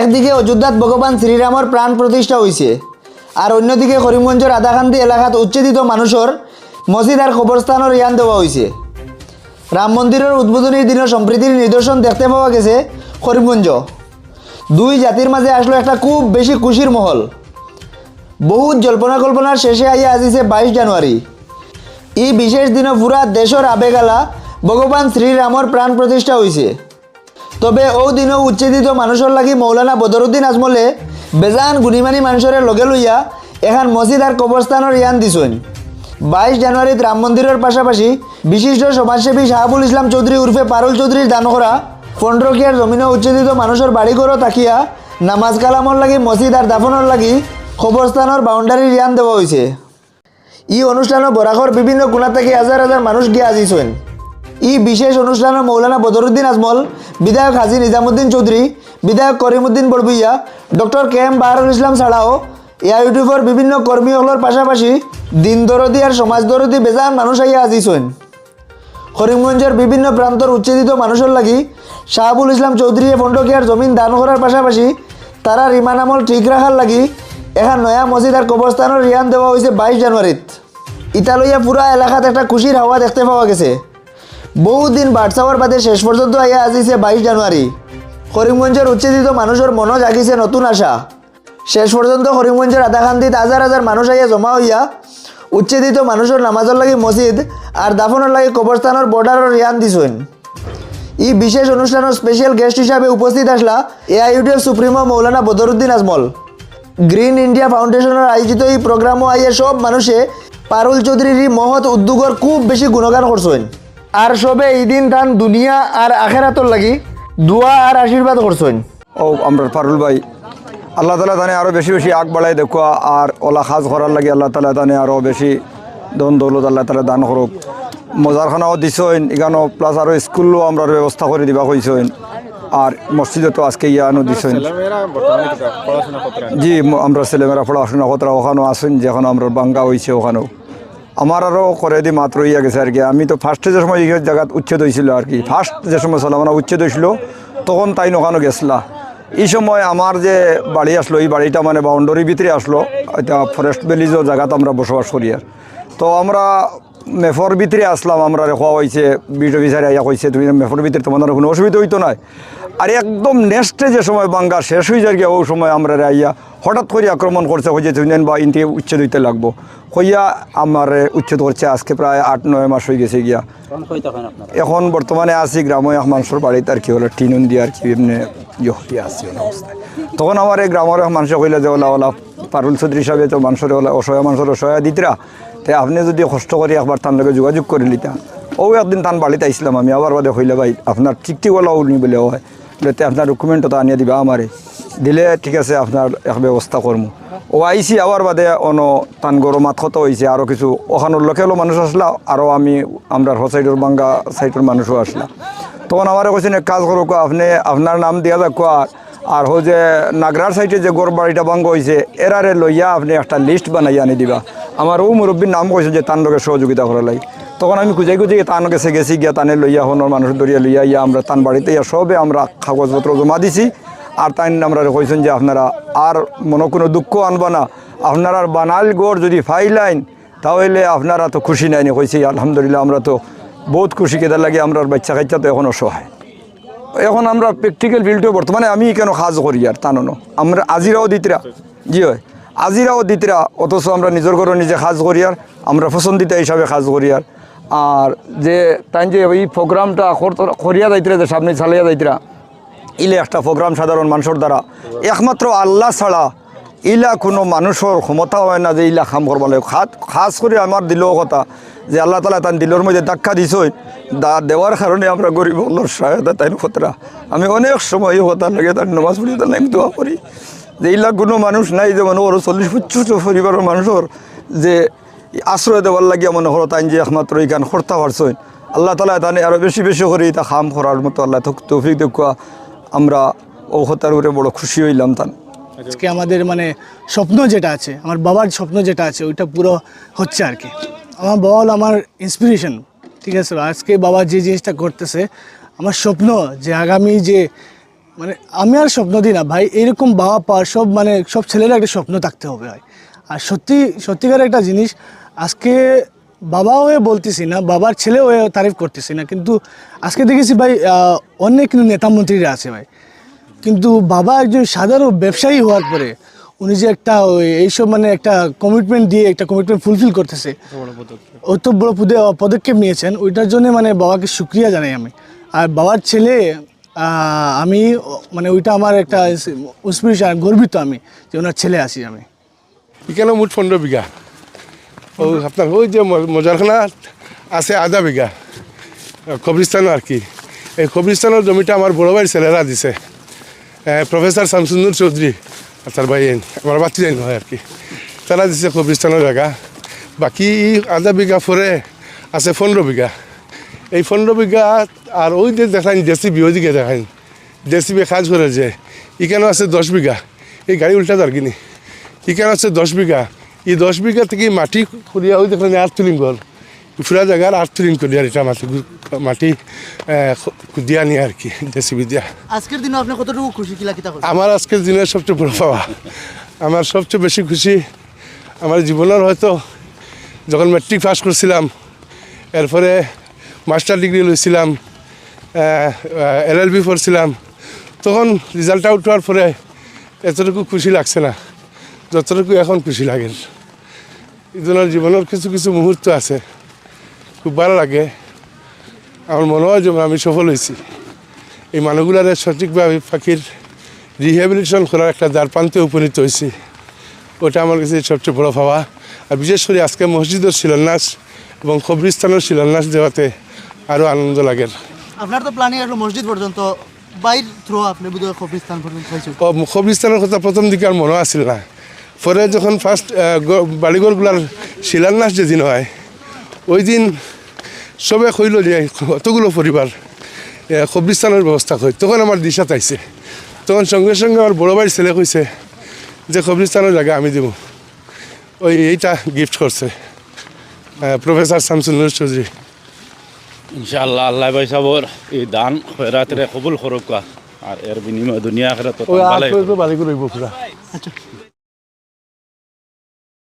একদিকে অযোধ্যাত ভগবান শ্রীরামর প্রাণ প্রতিষ্ঠা হয়েছে আর অন্যদিকে করিমগঞ্জের আদাকান্দি এলাকাত উচ্ছেদিত মানুষের মসজিদ আর কবরস্থানের ইয়ান দেওয়া হয়েছে রাম মন্দিরের উদ্বোধনীর দিনের সম্প্রীতির নিদর্শন দেখতে পাওয়া গেছে করিমগঞ্জ দুই জাতির মাঝে আসলো একটা খুব বেশি খুশির মহল। বহুত জল্পনা কল্পনার শেষে আইয়া আজিছে বাইশ জানুয়ারি এই বিশেষ দিনে পুরা দেশের আবেগালা ভগবান শ্রীরামর প্রাণ প্রতিষ্ঠা হয়েছে তবে ও দিনও উচ্ছেদিত মানুষের লাগি মৌলানা বদরুদ্দিন আজমলে বেজান গুণিমানি মানুষের লগে লইয়া এখান মসজিদ আর কবরস্থানের ইয়ান দিছেন বাইশ জানুয়ারিত রাম মন্দিরের পাশাপাশি বিশিষ্ট সমাজসেবী শাহাবুল ইসলাম চৌধুরী উর্ফে পারুল চৌধুরীর দান করা পনেরোকিয়ার জমিনে উচ্ছেদিত মানুষের বাড়িঘরও তাকিয়া নামাজ কালামর লাগি মসজিদ আর দাফনের লাগি কবরস্থানের বাউন্ডারির ইয়ান দেওয়া হয়েছে ই অনুষ্ঠানও বরাকর বিভিন্ন কোণা থেকে হাজার হাজার মানুষ গিয়ে আজিছেন ই বিশেষ অনুষ্ঠানে মৌলানা বদরুদ্দিন আজমল, বিধায়ক হাজি নিজামুদ্দিন চৌধুরী বিধায়ক Karimuddin Barbhuiya doctor K M Baharul Islam ছাড়াও এয়া ইউটিউবের বিভিন্ন কর্মীসকলের পাশাপাশি দিন দরদি আর সমাজ দরদি বেজান মানুষ আইয়া আজিছেন করিমগঞ্জের বিভিন্ন প্রান্তর উচ্ছেদিত মানুষের লাগি শাহাবুল ইসলাম চৌধুরী ফন্ডকিয়ার জমিন দান করার পাশাপাশি তারা রিমান আমল ঠিক রাখার লাগি এখন নয়া মসজিদ আর কবরস্থানের রিয়ান দেওয়া হয়েছে বাইশ জানুয়ারিত ইতালইয়া পুরা এলাকাত একটা খুশির হাওয়া দেখতে পাওয়া গেছে। বহুদিন বাটসাওয়ার বাদে শেষ পর্যন্ত আইয়া আজিছে বাইশ জানুয়ারি করিমগঞ্জের উচ্ছেদিত মানুষের মনও জাগিছে নতুন আশা। শেষ পর্যন্ত করিমগঞ্জের আধাকান্দিত হাজার হাজার মানুষ আইয়া জমা হইয়া উচ্ছেদিত মানুষের নামাজের লাগি মসজিদ আর দাফনের লাগি কবরস্থানের বর্ডারের রিয়ান দিছেন। ই বিশেষ অনুষ্ঠানের স্পেশাল গেস্ট হিসাবে উপস্থিত আসলা AIUDF supremo Maulana Badruddin Ajmal. Green India ফাউন্ডেশনের আয়োজিত এই প্রোগ্রামও আইয়ে সব মানুষে পারুল চৌধুরীর মহৎ উদ্যোগের খুব বেশি গুণগান করছেন আর সবে এই দিন তান দুনিয়া আর আখেরাতর লাগি দোয়া আর আশীর্বাদ করছেন। ও আমরা পারুল ভাই আল্লাহ তালা তানে আরও বেশি বেশি আগ বাড়াই দেখুয়া আর ওলা সাজ করার লাগে আল্লাহ তালা তানে আরও বেশি দন দৌলত আল্লাহ তালা দান করুক। মজারখানাও দিছইন এখানেও প্লাস আরও স্কুলও আমরা ব্যবস্থা করে দিবা কইসইন আর মসজিদে তো আজকে ইয়ানো করতে জি ম- আমরা ছেলেমেয়েরা পড়াশোনা কতরা ওখানেও আসেন যেখানে আমরা বাঙ্গা হয়েছে ওখানেও। আমার আরও করে দি মাত্র ইয়া গেছে আর কি। আমি তো ফার্স্টে যে সময় জায়গা উচ্ছেদ হয়েছিল আর কি। ফার্স্ট যে সময় সালামানা উচ্ছেদ হয়েছিল তখন তাই নখানো গেছিলা। এই সময় আমার যে বাড়ি আসলো, এই বাড়িটা মানে বাউন্ডারির ভিতরে আসলো। এটা ফরেস্ট ভ্যালিজ জায়গাতে আমরা বসবাস করি আর। তো আমরা মেফর ভিতরে আসলাম আমরা রেখা হয়েছে বিট অফিসারে আইয়া কইছে তুমি মেফর ভিতরে তোমাদের কোনো অসুবিধা হইতো না আর একদম নেক্সটে যে সময় বাঙ্গা শেষ হয়ে যায় গিয়া ওই সময় আমরা আইয়া হঠাৎ করে আক্রমণ করছে হয়েছে তুমি বা ইনতে উচ্ছেদ হইতে লাগবো। হইয়া আমার উচ্ছেদ করছে আজকে প্রায় আট নয় মাস হয়ে গেছে গিয়া। এখন বর্তমানে আছি গ্রামে মানুষের বাড়িতে আর কি হলো টিনুন দিয়ে আর কি এমনি ইয়ে আসছে অবস্থায় তখন আমার এই গ্রামের মানুষ কইলে যে ওলা ওলা পারুল চৌধুরী হিসাবে তো মানুষের ওলা অসহায় মানুষের অসহায় দিতরা তে আপনি যদি কষ্ট করে একবার তার লগে যোগাযোগ করে লিতা। ও একদিন তান বাড়িতে আইছিলাম আমি আবার বাদে হইলে ভাই আপনার ওলাও নি বলে হয় বলে তে আপনার ডকুমেন্ট তো আনিয়ে দিবা আমারে দিলে ঠিক আছে আপনার এক ব্যবস্থা করব ও আইসি আবার বাদে অন তান গরমাত কত হয়েছে আরও কিছু ওখানোর লোকেলও মানুষ আসলা আরও আমি আমরা সাইডের বাঙ্গা সাইডের মানুষও আসলা তখন আমার কৈছেন এক কাজ করো আপনি আপনার নাম দিয়া যাক আর হো যে নাগরার সাইডে যে গড় বাড়িটা ভাঙ্গ হয়েছে এরারে লইয়া আপনি একটা লিস্ট বানাই আনি দিবা। আমার ও মুরব্বীর নাম কইছে যে তান লোকের সহযোগিতা করা লাই। তখন আমি খুঁজাই খুঁজে তান গেছে গেছি, গিয়া তানে লইয়া হনোর মানুষ দরিয়া লইয়া ইয়া আমরা তান বাড়িতে ইয়া সবে আমরা কাগজপত্র জমা দিছি। আর তাই আমরা কইছেন যে আপনারা আর মনে কোনো দুঃখ আনবা না। আপনারা বানাল গড় যদি ফাইলাইন, তাহলে আপনারা তো খুশি নাইনি কইছি, আলহামদুলিল্লাহ আমরা তো বহুত খুশি। কেদার লাগে আমরা বাচ্চা কাচ্চা তো এখন অসহায় এখন আমরা প্র্যাকটিক্যাল ফিল্ডেও বর্তমানে আমি কেন কাজ করি আর তানো আমরা আজিরাও দিতরা। জি হয়। আজিরাও দিতরা, অথচ আমরা নিজের ঘরে নিজে কাজ করি আর আমরা পছন্দিতা হিসাবে কাজ করি আর আর যে তাই যে এই প্রোগ্রামটা করিয়া যাইতরা, যে সামনে চালিয়া যাইতরা, ইলে একটা প্রোগ্রাম সাধারণ মানুষের দ্বারা। একমাত্র আল্লাহ ছাড়া ইলা কোনো মানুষের ক্ষমতা হয় না যে ইলা কাম করবা লাগে। খাস করে আমার দিলেও কথা, যে আল্লাহ তালা তার দিলের মধ্যে ধাক্কা দিছই, দা দেওয়ার কারণে আমরা গরিব সহায়তা তাই খতরা। আমি অনেক সময় হতার লাগে, তার নমাজ পড়ি, তার আমি দোয়া করি। যে ইলা কোনো মানুষ নাই যে মানে ওর চল্লিশ পঁচিশ পরিবারের মানুষের যে আশ্রয় দেওয়ার লাগিয়া মনে করো তাই যে একমাত্র এই গান করতে পারছই আল্লাহ তালা তানে আরও বেশি বেশি করে তা খাম করার মতো আল্লাহ তৌফিক দেখুয়া আমরা ও হতার উপরে বড় খুশি হইলাম তান। আজকে আমাদের মানে স্বপ্ন যেটা আছে, আমার বাবার স্বপ্ন যেটা আছে, ওইটা পুরো হচ্ছে আর কি। আমার বাবা হলো আমার ইন্সপিরেশন ঠিক আছে? আজকে বাবা যে জিনিসটা করতেছে, আমার স্বপ্ন যে আগামী যে মানে আমি আর স্বপ্ন দিই না, ভাই। এরকম বাবা পাওয়ার সব মানে সব ছেলেরা একটা স্বপ্ন থাকতে হবে, ভাই। আর সত্যি সত্যিকার একটা জিনিস, আজকে বাবা হয়ে বলতেছি না, বাবার ছেলে হয়ে তারিফ করতেছি না, কিন্তু আজকে দেখেছি, ভাই অনেক নেতা মন্ত্রীরা আছে, ভাই। কিন্তু বাবা একজন সাধারণ ব্যবসায়ী হওয়ার পরে উনি যে একটা এইসব মানে একটা কমিটমেন্ট দিয়ে, একটা কমিটমেন্ট ফুলফিল করতেছে, অত বড় পদে- পদক্ষেপ নিয়েছেন, ওইটার জন্য মানে বাবাকে শুক্রিয়া জানাই আমি। আর বাবার ছেলে আমি মানে ওইটা আমার একটা ইন্সপিরেশন গর্বিত আমি যে ওনার ছেলে আছি আমি। এখানে মোট পনেরো বিঘা? ও, আপনার ওই যে মজারখানা আছে আধা বিঘা। কবরিস্তান আর কি। এই কবরিস্তানের জমিটা আমার বড় ভাইয়ের ছেলেরা দিছে। প্রফেসর শামসুন্দর চৌধুরী তার ভাই আমার বাতি হয় আর কি। তারা দিছে কবরিস্তানের জায়গা। বাকি আধা বিঘা পরে আছে পনেরো বিঘা। এই পনেরো বিঘা আর ওই যে দেখান জেসিবি ওইদিকে দেখান জেসিবি কাজ করে যে এখানেও আছে দশ বিঘা। এই গাড়ি উল্টা যার কিনি। এখানে আছে দশ বিঘা। এই দশ বিঘা থেকে মাটি খুঁড়িয়া ওই দেখলেন আর্থ তুলিং ঘর ফুরা জায়গার আর্থ তুলিং করি আর এটা মাটি মাটি দিয়া নিয়ে আর কি জেসিবি দিয়া। আজকের দিনে আপনি কতটুকু খুশি কিলা আমার আজকের দিনের সবচেয়ে বড় পাওয়া। আমার সবচেয়ে বেশি খুশি আমার জীবনের হয়তো যখন ম্যাট্রিক পাস করছিলাম এরপরে মাস্টার ডিগ্রি লইছিলাম এল এল বি পড়ছিলাম তখন রেজাল্ট আউট হওয়ার পরে এতটুকু খুশি লাগছে না, যতটুকু এখন খুশি লাগে ইজনের জীবনের কিছু কিছু মুহূর্ত আছে, খুব ভালো লাগে। আমার মনে হয় যে আমি সফল হয়েছি এই মানুষগুলারে সঠিকভাবে পাখির রিহ্যাবিলিটেশন করার একটা দ্বার প্রান্তে উপনীত হয়েছি ওটা আমার কাছে সবচেয়ে বড় পাওয়া আর বিশেষ করে আজকে মসজিদের শিলান্যাস এবং কবরিস্তানের শিলান্যাস দেওয়াতে আরও আনন্দ লাগে। আপনার তো প্ল্যানিং আসলো মসজিদ পর্যন্ত। বাইর থ্রো আপনি বুধবার কবরিস্তান পর্যন্ত ও কবরিস্তানের কথা প্রথম দিকে আর মনে আসছিল না। পরে যখন ফার্স্ট বাড়িঘরগুলার শিলান্যাস যেদিন হয় ওই দিন সবে কইল যে অতগুলো পরিবার কবরিস্তানের ব্যবস্থা কই তখন আমার দিশা তাইছে। তখন সঙ্গে সঙ্গে আমার বড় ভাইয়ের ছেলে কইছে যে কবরিস্তানের জায়গা আমি দেব। ওই এইটা গিফট করছে প্রফেসর শামসুন্নুর চৌধুরী। ইনশাআল্লাহ আল্লাহ ভাই সাবর এই দান খয়রাতের কবুল করুক আর এর বিনিময় দুনিয়া আখিরাত ভালো পুরা আচ্ছা।